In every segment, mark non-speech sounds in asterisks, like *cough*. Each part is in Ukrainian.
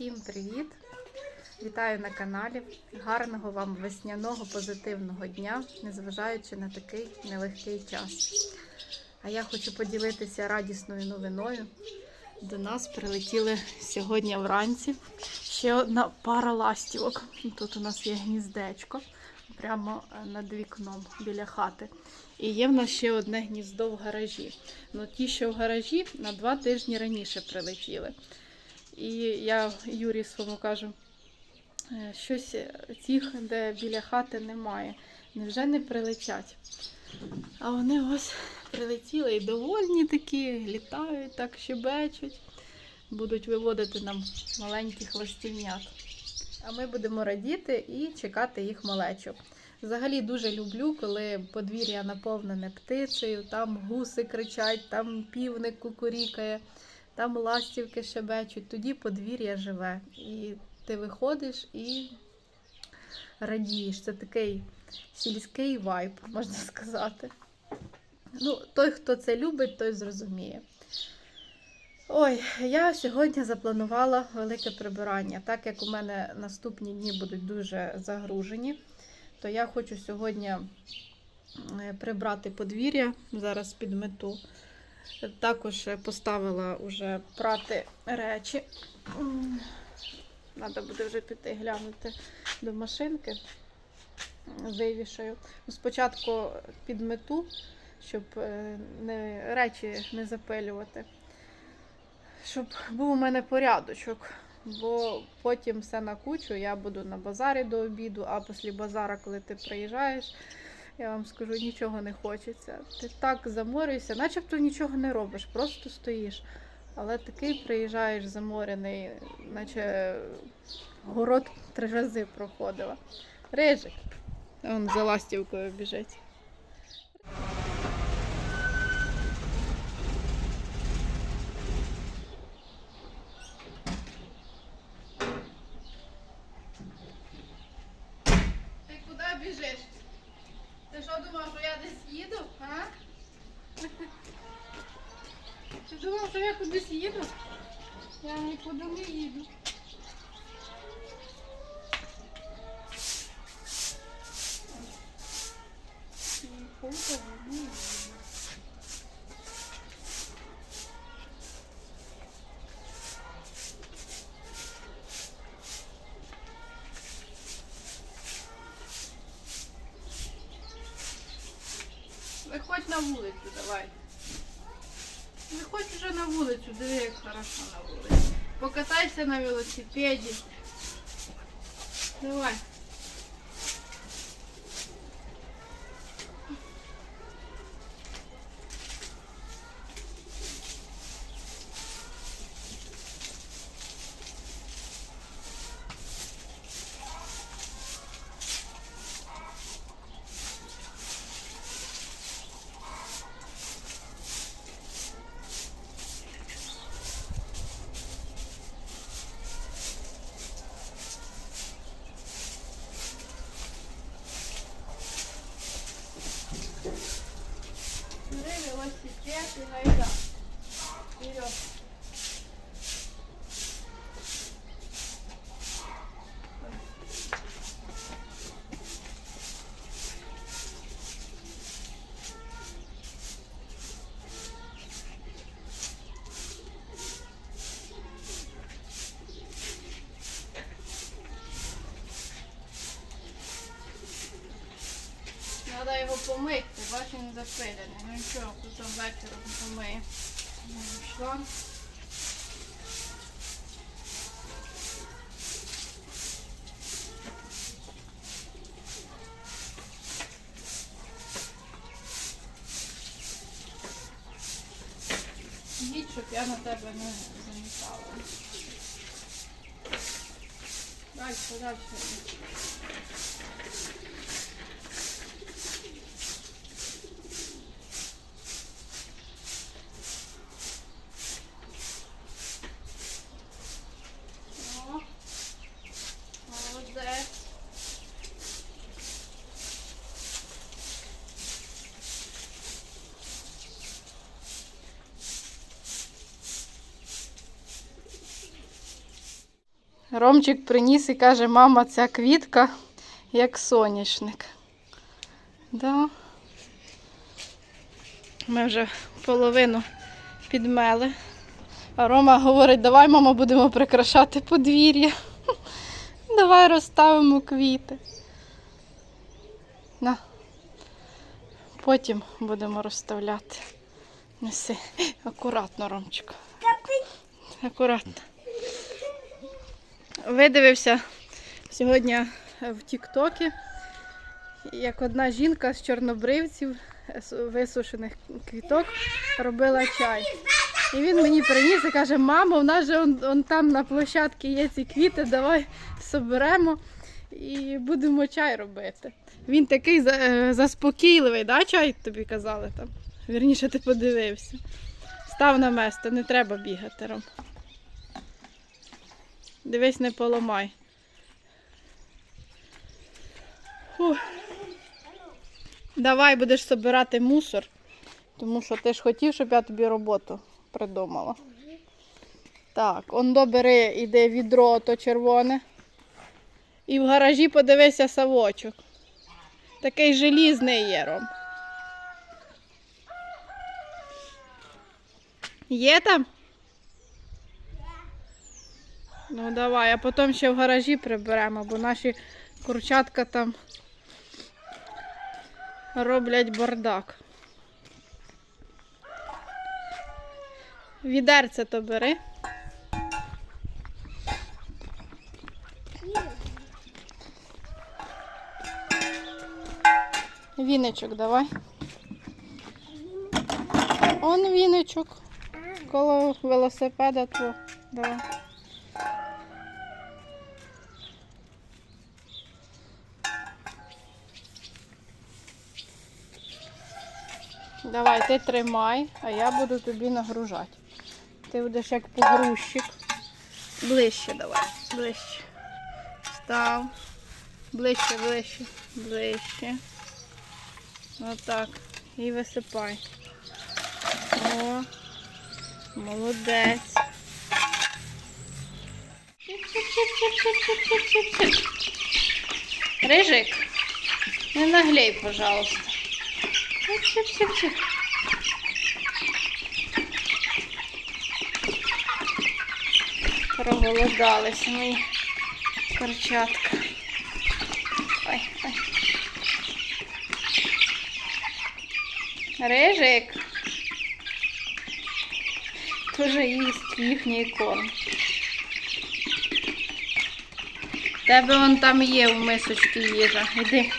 Всім привіт! Вітаю на каналі. Гарного вам весняного позитивного дня, незважаючи на такий нелегкий час. А я хочу поділитися радісною новиною. До нас прилетіли сьогодні вранці ще одна пара ластівок. Тут у нас є гніздечко прямо над вікном біля хати. І є в нас ще одне гніздо в гаражі. Ну, ті, що в гаражі, на два тижні раніше прилетіли. І я Юрі своєму кажу, «Е, щось тих, де біля хати немає. Невже не прилетять? А вони ось прилетіли і довольні такі, літають, так щебечуть. Будуть виводити нам маленьких ластівнят. А ми будемо радіти і чекати їх малечу. Взагалі дуже люблю, коли подвір'я наповнене птицею, там гуси кричать, там півник кукурікає, там ластівки шебечуть, тоді подвір'я живе. І ти виходиш і радієш. Це такий сільський вайб, можна сказати. Ну, той, хто це любить, той зрозуміє. Ой, я сьогодні запланувала велике прибирання. Так як у мене наступні дні будуть дуже загружені, то я хочу сьогодні е, прибрати подвір'я, зараз підмету. Також поставила вже прати речі. Треба буде вже піти глянути до машинки. Вивішаю. Ну, Спочатку підмету, щоб е, не, речі не запилювати. Щоб був у мене порядочок. Бо потім все на кучу, я буду на базарі до обіду, а після базара, коли ти приїжджаєш, я вам скажу, нічого не хочеться. Ти так заморюєшся, начебто нічого не робиш, просто стоїш. Але такий приїжджаєш заморений, наче город три рази проходила. Рижик. Он за ластівкою біжить. Ти куди біжиш? Ти що думав, що я десь їду? А? Ти думав, що я кудись їду? Я нікуди не їду. Нікуди не їду. Виходь на вулицю, давай. Виходь уже на вулицю, диви, як хорошо на вулиці. Покатайся на велосипеді. Давай. There's. Треба його помити, бачу він запилений. Ну нічого, потім вечором помиє. Ну, Шланг. Їдь, щоб я на тебе не замітала. Дальше, дальше. О, молодець. Ромчик приніс і каже, мама, ця квітка як соняшник. Да. Ми вже половину підмели. А Рома говорить, давай, мама, будемо прикрашати подвір'я. *laughs* Давай розставимо квіти. На. Потім будемо розставляти. Неси. Акуратно, Ромчик. Акуратно. Видивився сьогодні в Тіктокі, як одна жінка з чорнобривців з висушених квіток робила чай. І він мені приніс і каже, мамо, у нас же он, он там на площадці є ці квіти, давай соберемо і будемо чай робити. Він такий е, заспокійливий, да, чай тобі казали там. Вірніше, ти подивився. Став на место, не треба бігати, Ром. Дивись, не поламай. Фух. Давай будеш собирати мусор, тому що ти ж хотів, щоб я тобі роботу придумала. Так, он добери, іде відро то червоне. І в гаражі подивися савочок. Такий желізний є, Ром. Є там? Ну давай, а потім ще в гаражі приберемо, бо наші курчатка там роблять бардак. Відерце то бери. Віничок давай. Он віничок. Коло велосипеда твого. Давай. Давай, ти тримай, а я буду тобі нагружати. Ти будеш як погрузчик. Ближче давай, ближче. Став. Ближче, ближче, ближче. Отак. І висипай. О, молодець. Рижик, не наглей, пожалуйста. Чик-чик-чик-чик. Проголодалися мої курчатка. Ой, ой. Рижик. Тоже їсть їхній корм. Тебе вон там є в мисочці їжа. Іди.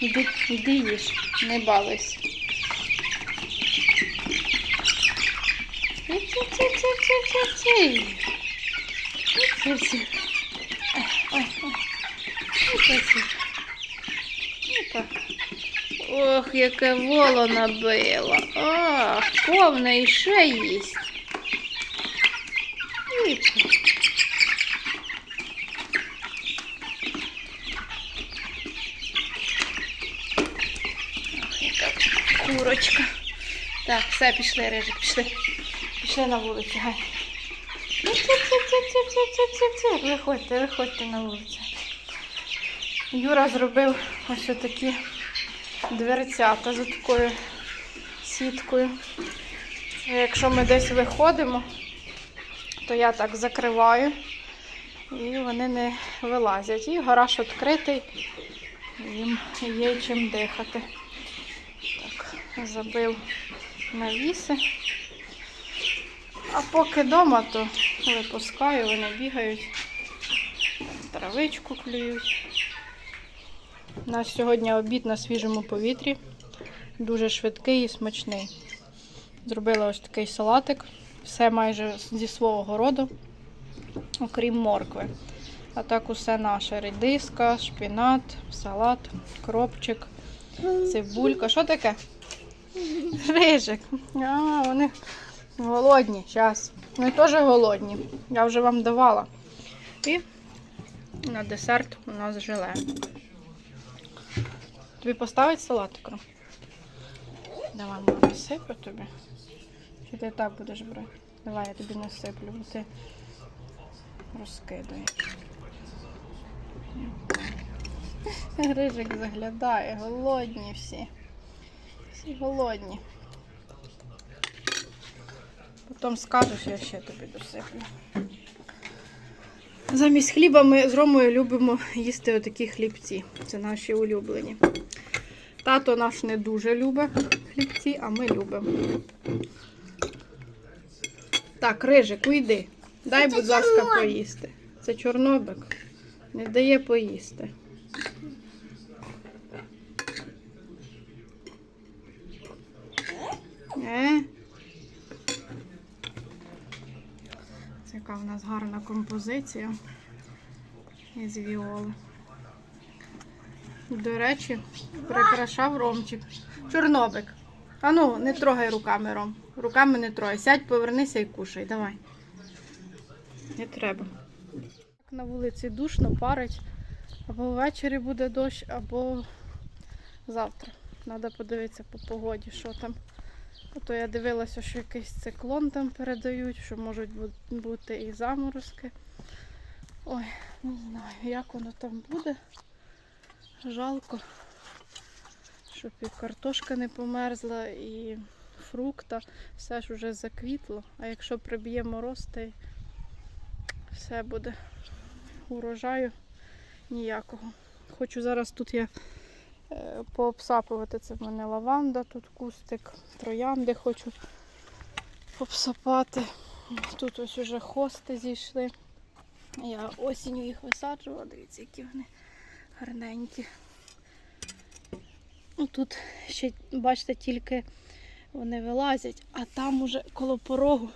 Іди, іди їж, не. Опа. Ох, яке воло набило. Ах, повне і ще їсть. Іпа. Ох, яка курочка. Так, все, пішли, Рижик, пішли. Пішли на вулицю, гай. Ну, Виходьте, виходьте на вулицю. Юра зробив ось такі дверцята за такою сіткою. Якщо ми десь виходимо, то я так закриваю і вони не вилазять. І гараж відкритий, їм є чим дихати. Так, забив навіси. А поки вдома, то випускаю, вони бігають, травичку клюють. У нас сьогодні обід на свіжому повітрі. Дуже швидкий і смачний. Зробила ось такий салатик. Все майже зі свого городу, окрім моркви. А так усе наше: редиска, шпінат, салат, кропчик, цибулька. Що таке? Рижик. А, вони голодні. Зараз. Вони теж голодні. Я вже вам давала. І на десерт у нас желе. Тобі поставить салатик? Давай, мама, насиплю тобі. Чи ти так будеш брати? Давай, я тобі насиплю, бо ти розкидає. Грижик заглядає, голодні всі. Всі голодні. Потім скажеш, я ще тобі досиплю. Замість хліба ми з Ромою любимо їсти отакі хлібці. Це наші улюблені. Тато наш не дуже любить хлібці, а ми любимо. Так, Рижик, уйди. Дай, будь ласка, поїсти. Це чорнобик. Не дає поїсти. Це яка в нас гарна композиція із віоли. До речі, прикрашав Ромчик. Чорнобик. А ну, не трогай руками, Ром. Руками не трогай. Сядь, повернися і кушай. Давай. Не треба. На вулиці душно, парить. Або ввечері буде дощ, або завтра. Треба подивитися по погоді, що там. А то я дивилася, що якийсь циклон там передають, що можуть бути і заморозки. Ой, не знаю, як воно там буде. Жалко, щоб і картошка не померзла, і фрукта. Все ж вже заквітло. А якщо приб'є мороз, то все буде урожаю ніякого. Хочу зараз тут я пообсапувати. Це в мене лаванда, тут кустик, троянди хочу обсапати. Тут ось уже хости зійшли. Я осінню їх висаджувала, дивіться, які вони гарненькі. Ну, тут ще, бачите, тільки вони вилазять, а там уже коло порогу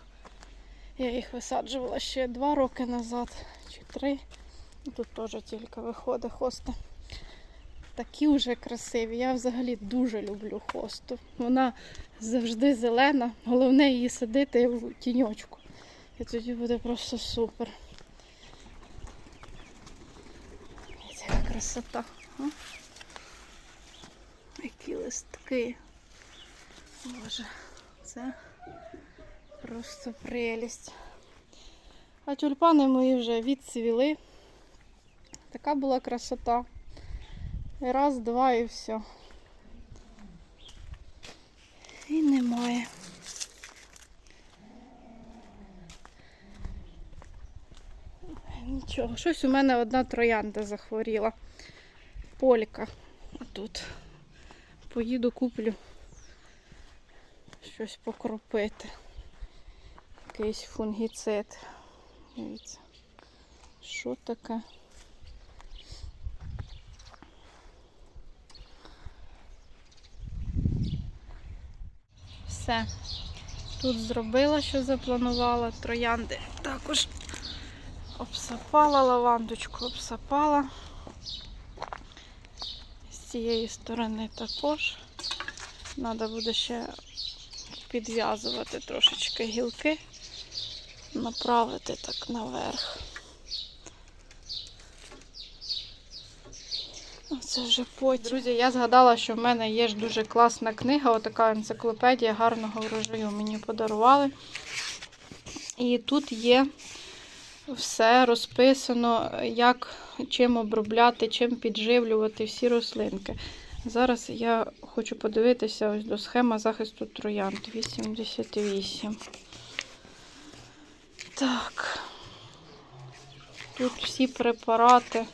я їх висаджувала ще два роки назад чи три. Тут теж тільки виходить хоста. Такі вже красиві. Я взагалі дуже люблю хосту. Вона завжди зелена. Головне її садити в тіньочку. І тоді буде просто супер. Яка красота. Які листки. Боже, це просто прелість. А тюльпани мої вже відцвіли. Така була красота. Раз, два і все. І немає. Нічого, щось у мене одна троянда захворіла. Полька. Тут поїду куплю щось покропити. Якийсь фунгіцид. Дивіться. Що таке? Все. Тут зробила, що запланувала. Троянди також обсапала лавандочку, обсапала. З цієї сторони також. Треба буде ще підв'язувати трошечки гілки, направити так наверх. Це вже потім. Друзі, я згадала, що в мене є ж дуже класна книга, отака енциклопедія гарного врожаю. Мені подарували. І тут є все розписано, як чим обробляти, чим підживлювати всі рослинки. Зараз я хочу подивитися ось до схема захисту троянд 88. Так. Тут всі препарати.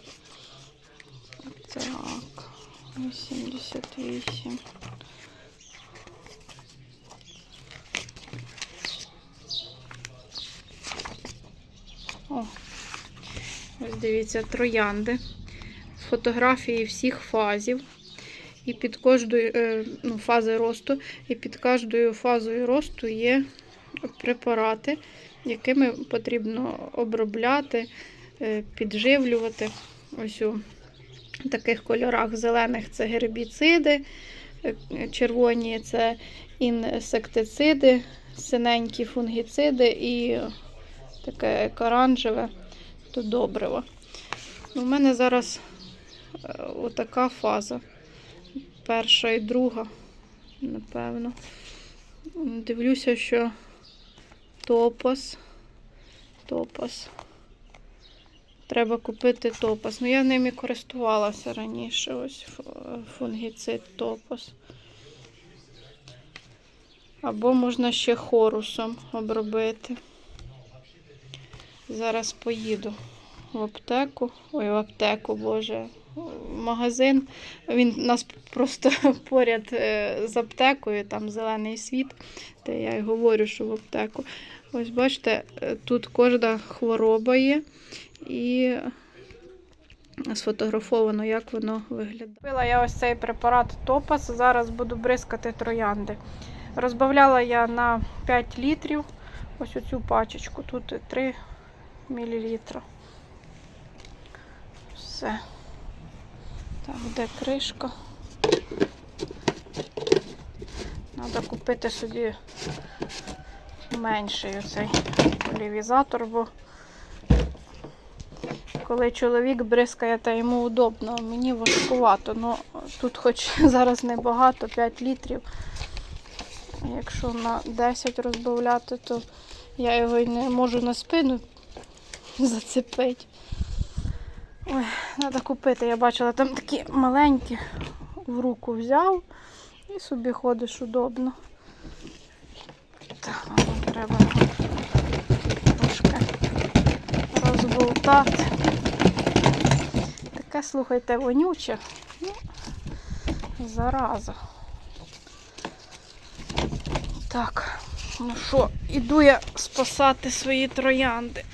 Так, 88. О, ось дивіться, троянди. Фотографії всіх фазів. І під кожною е, ну, фази росту, і під кожною фазою росту є препарати, якими потрібно обробляти, е, підживлювати. Ось у таких кольорах зелених це гербіциди, червоні це інсектициди, синенькі фунгіциди і таке оранжеве то добриво. У мене зараз е, отака фаза. Перша і друга, напевно. Дивлюся, що топос, топос Треба купити топас. Ну, я ними користувалася раніше. Ось фунгіцид топас. Або можна ще хорусом обробити. Зараз поїду в аптеку. Ой, в аптеку, боже. В магазин. Він у нас просто *laughs* поряд е, з аптекою, там зелений світ. Та я й говорю, що в аптеку. Ось бачите, е, тут кожна хвороба є і сфотографовано, як воно виглядає. Купила я ось цей препарат Топас. Зараз буду бризкати троянди. Розбавляла я на 5 літрів ось оцю пачечку. Тут 3 мл. Все. Так, де кришка? Треба купити собі менший оцей полівізатор, бо коли чоловік бризкає, то йому удобно, мені важкувато. Ну, тут хоч *laughs* зараз небагато, 5 літрів. Якщо на 10 розбавляти, то я його й не можу на спину *laughs* зацепити. Ой, треба купити. Я бачила, там такі маленькі в руку взяв і собі ходиш удобно. Так, розболтати. Таке, слухайте, вонюче. Ну, зараза. Так, ну що, іду я спасати свої троянди.